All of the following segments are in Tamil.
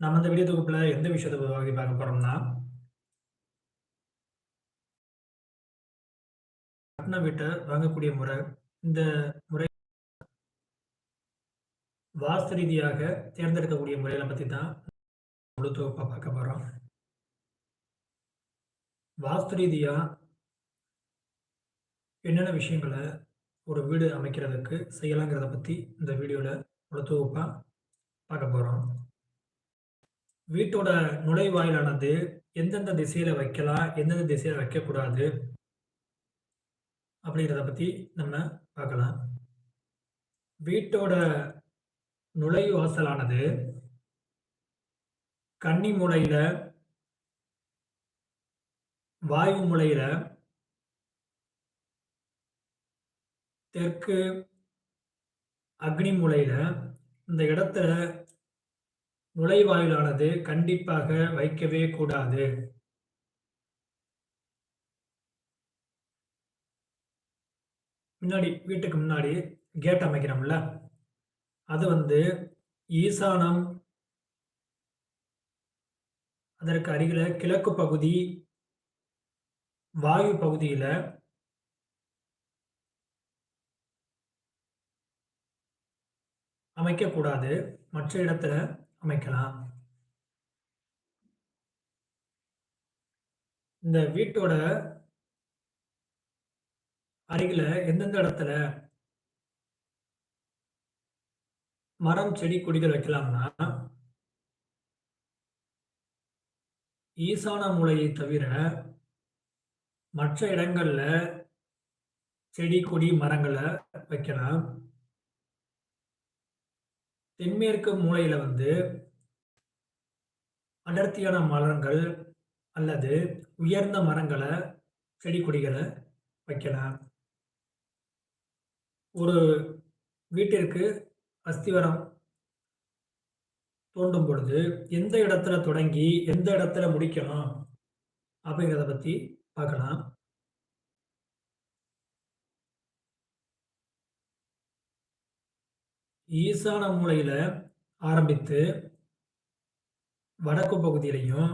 நம்ம இந்த வீடியோ தொகுப்புல எந்த விஷயத்த பத்தி பார்க்க போறோம்னா கட்டின வீட்டை வாங்கக்கூடிய முறை இந்த முறை வாஸ்து ரீதியாக தேர்ந்தெடுக்கக்கூடிய முறைகளை பற்றி தான் முழு தொகுப்பாக பார்க்க போகிறோம் வாஸ்து ரீதியாக என்னென்ன விஷயங்களை ஒரு வீடு அமைக்கிறதுக்கு செய்யலாங்கிறத பற்றி இந்த வீடியோவில் முழு தொகுப்பாக பார்க்க போகிறோம் வீட்டோட நுழைவாயிலானது எந்தெந்த திசையில வைக்கலாம் எந்தெந்த திசையில வைக்கக்கூடாது அப்படிங்கிறத பத்தி நம்ம பார்க்கலாம். வீட்டோட நுழைவாசலானது கன்னி மூலையில வாயு மூலையில தெற்கு அக்னி மூலையில இந்த இடத்துல நுழைவாயிலானது கண்டிப்பாக வைக்கவே கூடாது. முன்னாடி வீட்டுக்கு முன்னாடி கேட் அமைக்கிறோம்ல. அது வந்து ஈசானம் அதற்கு அருகில் கிழக்கு பகுதி வாயு பகுதியில் அமைக்கக்கூடாது. மற்ற இடத்துல அமைக்கலாம். இந்த வீட்டோட அருகில எந்தெந்த இடத்துல மரம் செடி கொடிகள் வைக்கலாம்னா ஈசான மூலையை தவிர மற்ற இடங்கள்ல செடி கொடி மரங்களை வைக்கலாம். தென்மேற்கு மூலையில வந்து அடர்த்தியான மரங்கள் அல்லது உயர்ந்த மரங்களை செடி கொடிகளை வைக்கலாம். ஒரு வீட்டிற்கு அஸ்திவரம் தோண்டும் பொழுது எந்த இடத்துல தொடங்கி எந்த இடத்துல முடிக்கணும் அப்படிங்கிறத பற்றி பார்க்கலாம். ஈசான மூலையில ஆரம்பித்து வடக்கு பகுதியிலையும்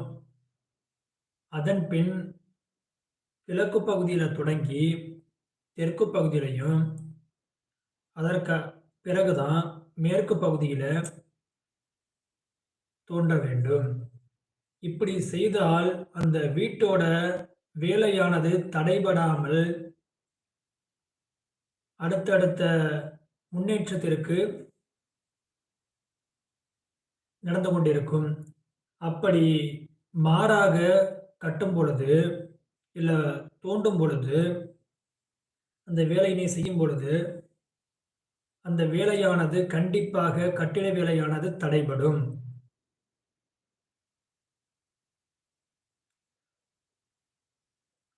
அதன் பின் கிழக்கு பகுதியில் தொடங்கி தெற்கு பகுதியிலையும் அதற்கு பிறகுதான் மேற்கு பகுதியில் தோன்ற வேண்டும். இப்படி செய்தால் அந்த வீட்டோட வேலையானது தடைபடாமல் அடுத்தடுத்த முன்னேற்றத்திற்கு நடந்து கொண்டிருக்கும். அப்படி மாறாக கட்டும் பொழுது இல்லை தோண்டும் பொழுது அந்த வேலையினை செய்யும் பொழுது அந்த வேலையானது கண்டிப்பாக கட்டிட வேலையானது தடைபடும்.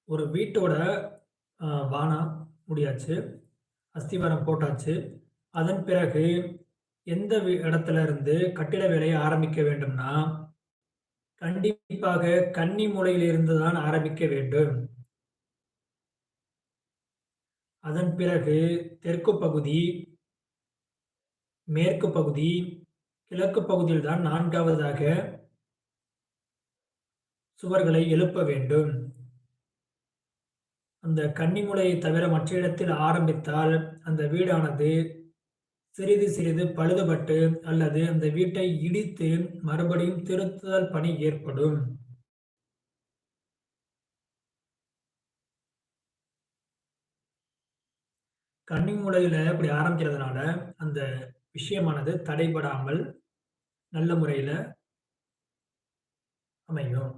ஒரு வீட்டோட வானா முடியாச்சு அஸ்திவாரம் போட்டாச்சு அதன் பிறகு எந்த இடத்துல இருந்து கட்டிட வேலையை ஆரம்பிக்க வேண்டும்னா கண்டிப்பாக கன்னி மூலையிலிருந்து தான் ஆரம்பிக்க வேண்டும். அதன் பிறகு தெற்கு பகுதி மேற்கு பகுதி கிழக்கு பகுதியில் தான் நான்காவதாக சுவர்களை எழுப்ப வேண்டும். அந்த கன்னிமுலையை தவிர மற்ற இடத்தில் ஆரம்பித்தால் அந்த வீடானது சிறிது சிறிது பழுதுபட்டு அல்லது அந்த வீட்டை இடித்து மறுபடியும் திருத்துதல் பணி ஏற்படும். கன்னிமூலையில் இப்படி ஆரம்பிக்கிறதுனால அந்த விஷயமானது தடைபடாமல் நல்ல முறையில் அமையும்.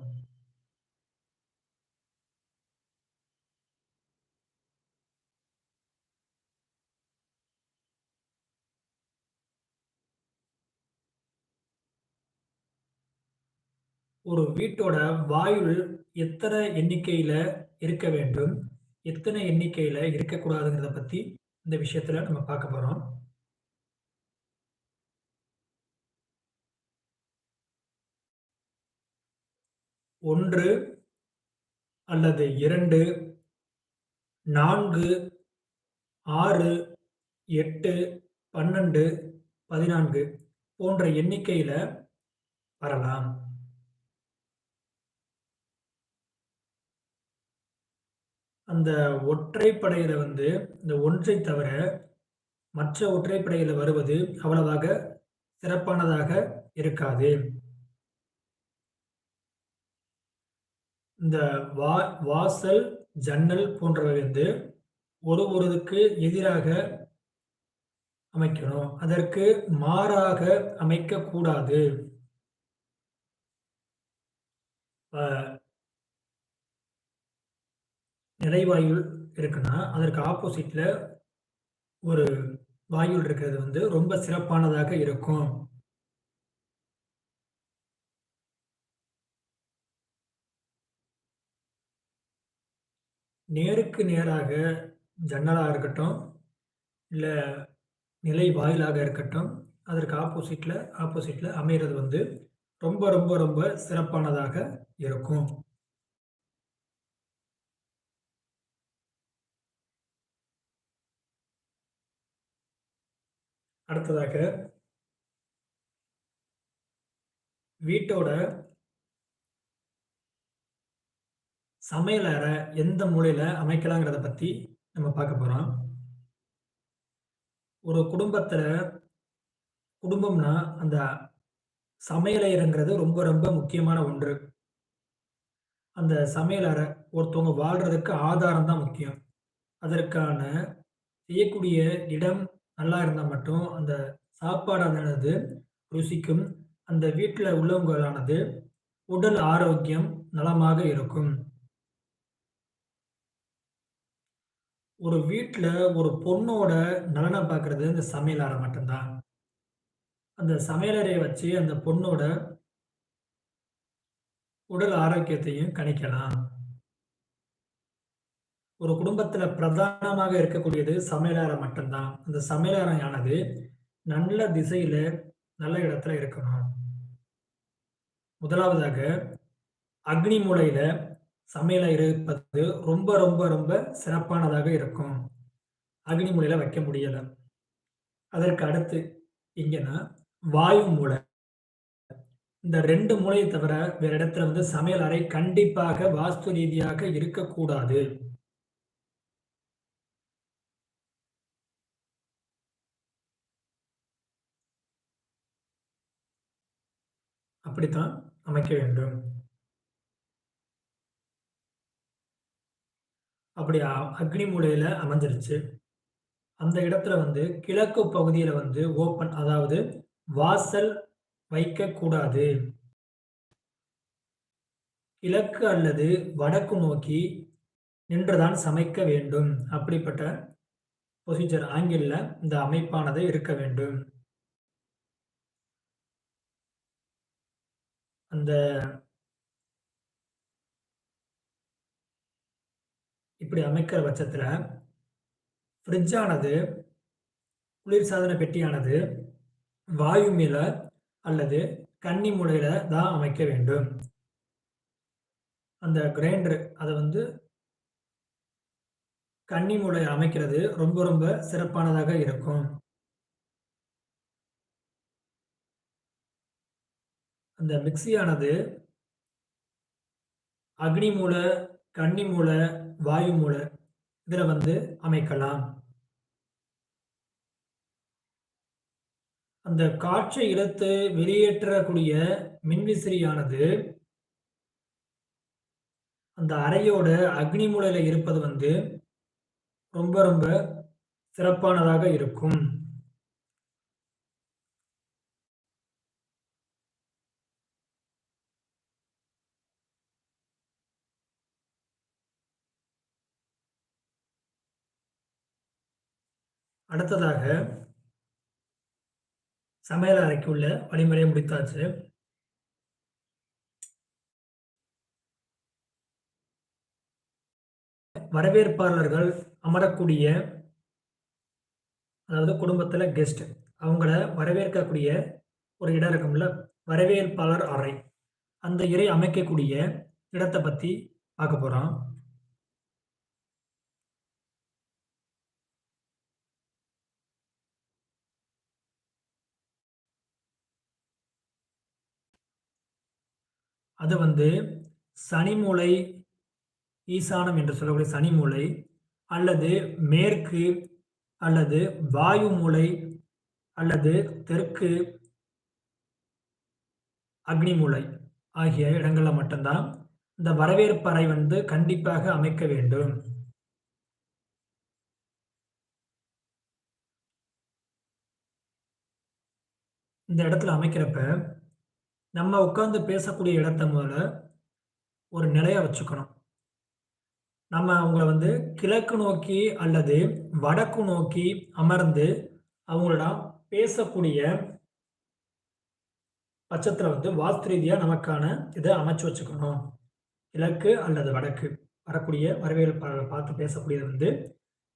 ஒரு வீட்டோட வாயுள் எத்தனை எண்ணிக்கையில இருக்க வேண்டும் எத்தனை எண்ணிக்கையில இருக்கக்கூடாதுங்கிறத பத்தி இந்த விஷயத்துல நம்ம பார்க்க போறோம் ஒன்று அல்லது இரண்டு நான்கு ஆறு எட்டு பன்னெண்டு பதினான்கு போன்ற எண்ணிக்கையில வரலாம். அந்த ஒற்றைப்படையில வந்து இந்த ஒன்றை தவிர மற்ற ஒற்றைப்படையில வருவது அவ்வளவாக சிறப்பானதாக இருக்காது. இந்த வா வாசல், ஜன்னல் போன்றவை வந்து ஒரு ஒருவருக்கு எதிராக அமைக்கணும். அதற்கு மாறாக அமைக்கக்கூடாது. அ இருக்குன்னா, அதற்கு ஆப்போசிட்ல ஒரு வாயுள் இருக்கிறது வந்து ரொம்ப சிறப்பானதாக இருக்கும். நேருக்கு நேராக ஜன்னலாக இருக்கட்டும், இல்லை நிலை வாயிலாக இருக்கட்டும், அதற்கு ஆப்போசிட்டில் ஆப்போசிட்டில் அமைகிறது வந்து ரொம்ப ரொம்ப ரொம்ப சிறப்பானதாக இருக்கும். அடுத்ததாக வீட்டோட சமையல் அறை எந்த மூலையில அமைக்கலாங்கிறத பத்தி நம்ம பார்க்க போறோம். ஒரு குடும்பத்துல குடும்பம்னா அந்த சமையலறைங்கிறது ரொம்ப ரொம்ப முக்கியமான ஒன்று. அந்த சமையல் அறை ஒருத்தவங்க வாழ்றதுக்கு ஆதாரம் தான் முக்கியம். அதற்கான செய்யக்கூடிய இடம் நல்லா இருந்தால் மட்டும் அந்த சாப்பாடானது ருசிக்கும். அந்த வீட்டில் உள்ளவங்களானது உடல் ஆரோக்கியம் நலமாக இருக்கும். ஒரு வீட்டில் ஒரு பொண்ணோட நலனை பார்க்கறது இந்த சமையலறை மட்டும்தான் அந்த சமையலறையை வச்சு அந்த பொண்ணோட உடல் ஆரோக்கியத்தையும் கணிக்கலாம். ஒரு குடும்பத்துல பிரதானமாக இருக்கக்கூடியது சமையலறை மட்டும்தான் அந்த சமையலறையானது நல்ல திசையில, நல்ல இடத்துல இருக்கணும். முதலாவதாக அக்னி மூலையில சமையலறை இருப்பது ரொம்ப ரொம்ப ரொம்ப சிறப்பானதாக இருக்கும். அக்னி மூலையில வைக்க முடியல. அதற்கு அடுத்து இங்கன்னா வாயு மூலை. இந்த ரெண்டு மூலையை தவிர வேற இடத்துல வந்து சமையல் அறை கண்டிப்பாக வாஸ்து ரீதியாக இருக்கக்கூடாது. அப்படித்தான் அமைக்க வேண்டும். அப்படி அக்னி மூலையில அமைஞ்சிருச்சு. அந்த இடத்துல வந்து கிழக்கு பகுதியில வந்து ஓப்பன் அதாவது வாசல் வைக்கக்கூடாது. கிழக்கு அல்லது வடக்கு நோக்கி நின்றுதான் சமைக்க வேண்டும். அப்படிப்பட்ட ப்ரொசீஜர் ஆங்கிள்ல இந்த அமைப்பானது இருக்க வேண்டும். அந்த இப்படி அமைக்கிற பட்சத்தில் ஃப்ரிட்ஜானது குளிர்சாதன பெட்டியானது வாயு மேல அல்லது கன்னி மூலையில தான் அமைக்க வேண்டும். அந்த கிரைண்டர் அதை வந்து கன்னி மூலை அமைக்கிறது ரொம்ப ரொம்ப சிறப்பானதாக இருக்கும். இந்த மிக்ஸியானது அக்னி மூல, கன்னி மூல, வாயு மூல இதில் வந்து அமைக்கலாம். அந்த காற்றை இழுத்து வெளியேற்றக்கூடிய மின்விசிறியானது அந்த அறையோட அக்னி மூலையில் இருப்பது வந்து ரொம்ப ரொம்ப சிறப்பானதாக இருக்கும். அடுத்ததாக சமையல் அறைக்கு உள்ள வழிமுறையை முடித்தாச்சு. வரவேற்பாளர்கள் அமரக்கூடிய அதாவது குடும்பத்தில் கெஸ்ட் அவங்கள வரவேற்கக்கூடிய ஒரு இடம் இருக்கும்ல, வரவேற்பாளர் அறை. அந்த இறை அமைக்கக்கூடிய இடத்தை பற்றி பார்க்க போகிறோம் அது வந்து சனி மூலை ஈசானம் என்று சொல்லக்கூடிய சனி மூலை அல்லது மேற்கு அல்லது வாயு மூலை அல்லது தெற்கு அக்னி மூலை ஆகிய இடங்களில் மட்டும்தான் இந்த வரவேற்பறை வந்து கண்டிப்பாக அமைக்க வேண்டும். இந்த இடத்துல அமைக்கிறப்ப நம்ம உட்காந்து பேசக்கூடிய இடத்த முதல்ல ஒரு நிலையை வச்சுக்கணும். நம்ம அவங்கள வந்து கிழக்கு நோக்கி அல்லது வடக்கு நோக்கி அமர்ந்து அவங்களிடம் பேசக்கூடிய பட்சத்தில் வந்து வாஸ்து ரீதியாக நமக்கான இதை அமைச்சு வச்சுக்கணும். கிழக்கு அல்லது வடக்கு வரக்கூடிய வரவேற்பாளர்களை பார்த்து பேசக்கூடியது வந்து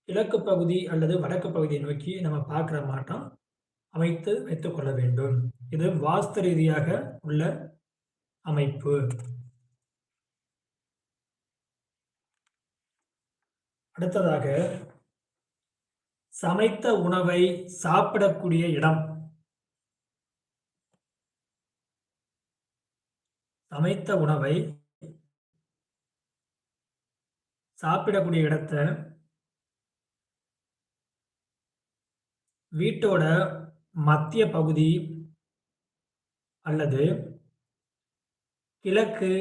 கிழக்கு பகுதி அல்லது வடக்கு பகுதியை நோக்கி நம்ம பார்க்குற மாட்டோம் அமைத்து வைத்துக் கொள்ள வேண்டும். இது வாஸ்து ரீதியாக உள்ள அமைப்பு. அடுத்ததாக சமைத்த உணவை சாப்பிடக்கூடிய இடம். சமைத்த உணவை சாப்பிடக்கூடிய இடத்தை வீட்டோட மத்திய பகுதி அல்லது கிழக்கு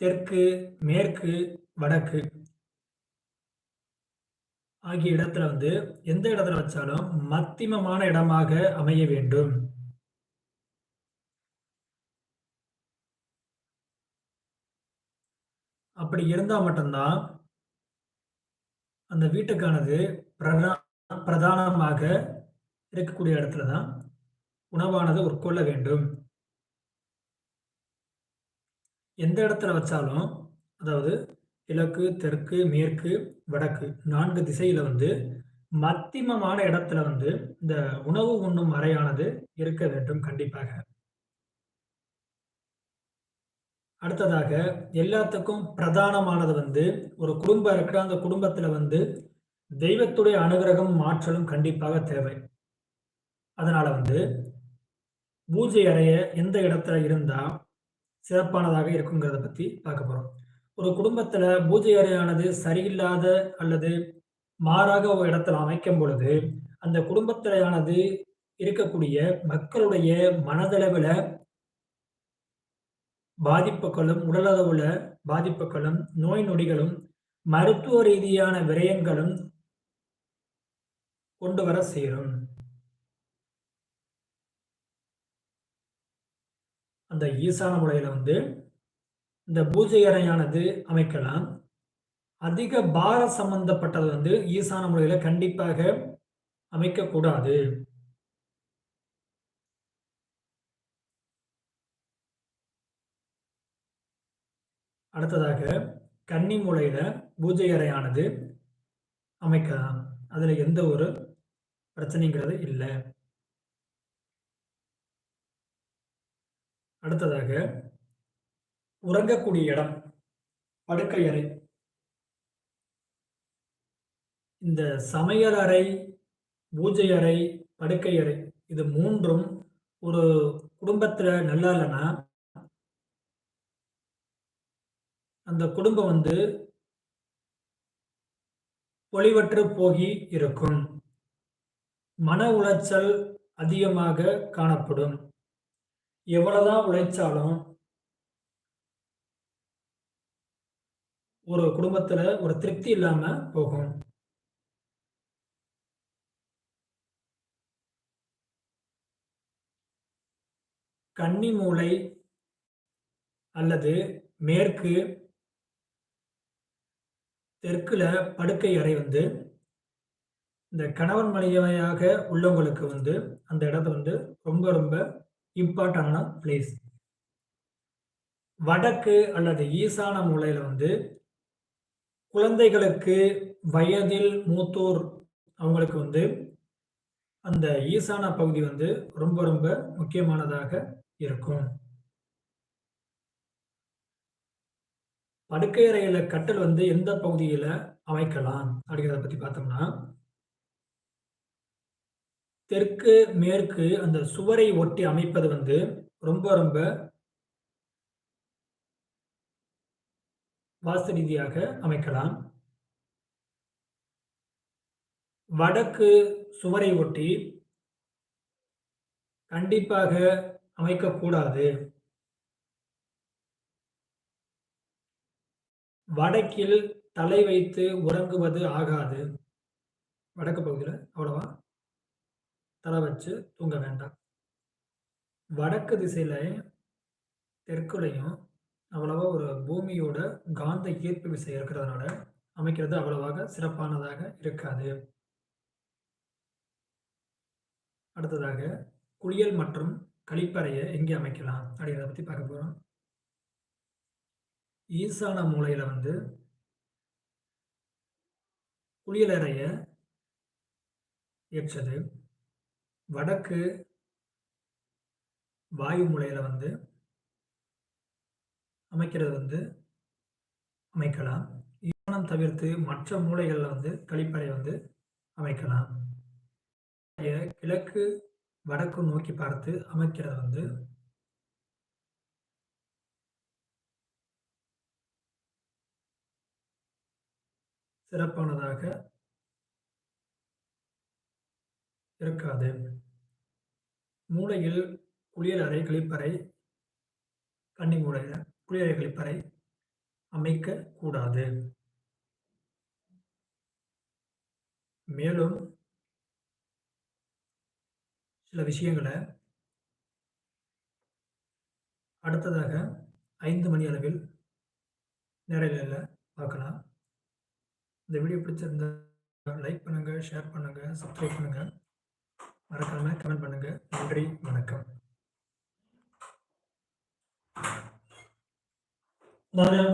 தெற்கு மேற்கு வடக்கு ஆகிய இடத்துல வந்து எந்த இடத்துல வச்சாலும் மத்தியமமான இடமாக அமைய வேண்டும். அப்படி இருந்தால் மட்டும்தான் அந்த வீட்டுக்கானது பிரதா பிரதானமாக இருக்கக்கூடிய இடத்துல தான் உணவானது உட்கொள்ள வேண்டும். எந்த இடத்துல வச்சாலும் அதாவது கிழக்கு தெற்கு மேற்கு வடக்கு நான்கு திசையில வந்து மத்தியமமான இடத்துல வந்து இந்த உணவு உண்ணும் அறையானது இருக்க வேண்டும் கண்டிப்பாக. அடுத்ததாக எல்லாத்துக்கும் பிரதானமானது வந்து ஒரு குடும்பம் இருக்கிற அந்த குடும்பத்துல வந்து தெய்வத்துடைய அனுகிரகம் மாற்றலும் கண்டிப்பாக தேவை. அதனால வந்து பூஜை அறைய எந்த இடத்துல இருந்தா சிறப்பானதாக இருக்குங்கிறத பத்தி பார்க்க போறோம். ஒரு குடும்பத்துல பூஜை அறையானது சரியில்லாத அல்லது மாறாக ஒரு இடத்துல அமைக்கும் பொழுது அந்த குடும்பத்திலையானது இருக்கக்கூடிய மக்களுடைய மனதளவில் பாதிப்புகளும் உடலளவுல பாதிப்புகளும் நோய் நொடிகளும் மருத்துவ ரீதியான விரயங்களும் கொண்டு வர சேரும். அந்த ஈசான முறையில் வந்து இந்த பூஜை அறையானது அமைக்கலாம். அதிக பார சம்பந்தப்பட்டது வந்து ஈசான முறையில் கண்டிப்பாக அமைக்கக்கூடாது. அடுத்ததாக கன்னி மூலையில பூஜை அறையானது அமைக்கலாம். அதுல எந்த ஒரு பிரச்சனைங்கிறது இல்லை. அடுத்ததாக உறங்கக்கூடிய இடம் படுக்கை அறை. இந்த சமையல் அறை பூஜை அறை படுக்கை அறை இது மூன்றும் ஒரு குடும்பத்துல நல்லா இல்லைன்னா அந்த குடும்பம் வந்து பொலிவற்று போகி இருக்கும். மன உளைச்சல் அதிகமாக காணப்படும். எவ்வளவுதான் உழைச்சாலும் ஒரு குடும்பத்துல ஒரு திருப்தி இல்லாம போகும். கன்னி மூளை அல்லது மேற்கு தெற்குல படுக்கை அறை வந்து இந்த கணவன் மனைவியாக உள்ளவங்களுக்கு வந்து அந்த இடத்த வந்து ரொம்ப ரொம்ப இம்பார்ட்டன்டான பிளேஸ் வடக்கு அல்லது ஈசான மூலையில் வந்து குழந்தைகளுக்கு வயதில் மூத்தோர் அவங்களுக்கு வந்து அந்த ஈசான பகுதி வந்து ரொம்ப ரொம்ப முக்கியமானதாக இருக்கும். படுக்கை அறையில கட்டல் வந்து எந்த பகுதியில அமைக்கலாம் அப்படிங்கிறத பத்தி பார்த்தோம்னா தெற்கு மேற்கு அந்த சுவரை ஒட்டி அமைப்பது வந்து ரொம்ப ரொம்ப வாஸ்து ரீதியாக அமைக்கலாம். வடக்கு சுவரை ஒட்டி கண்டிப்பாக அமைக்கக்கூடாது. வடக்கில் தலை வைத்து உறங்குவது ஆகாது. வடக்கு பகுதியில் அவ்வளவா தலை வச்சு தூங்க வேண்டாம். வடக்கு திசையில தெற்குலையும் அவ்வளவா ஒரு பூமியோட காந்த ஈர்ப்பு விசை இருக்கிறதுனால, அமைக்கிறது அவ்வளவாக சிறப்பானதாக இருக்காது. அடுத்ததாக குளியல் மற்றும் கழிப்பறையை எங்கே அமைக்கலாம்? அப்படிங்கிறத பத்தி பார்க்க போறோம். ஈசான மூலையில வந்து குளியலறைய ஏற்றது. வடக்கு வாயு மூலையில வந்து அமைக்கிறது வந்து அமைக்கலாம். ஈசானம் தவிர்த்து மற்ற மூலைகளில் வந்து கழிப்பறை வந்து அமைக்கலாம். கிழக்கு, வடக்கு நோக்கி பார்த்து அமைக்கிறது வந்து சிறப்பானதாக இருக்காது. மூளையில் குளியலறை, கழிப்பறை கன்னி மூலையில குளியலறை, கழிப்பறை அமைக்க கூடாது. மேலும் சில விஷயங்கள அடுத்ததாக ஐந்து மணி அளவில் நேரில் பார்க்கலாம். இந்த வீடியோ பிடிச்சிருந்தா லைக் பண்ணுங்க, ஷேர் பண்ணுங்க, சப்ஸ்கிரைப் பண்ணுங்க. மறக்காம கமெண்ட் பண்ணுங்க. நன்றி, வணக்கம். நானு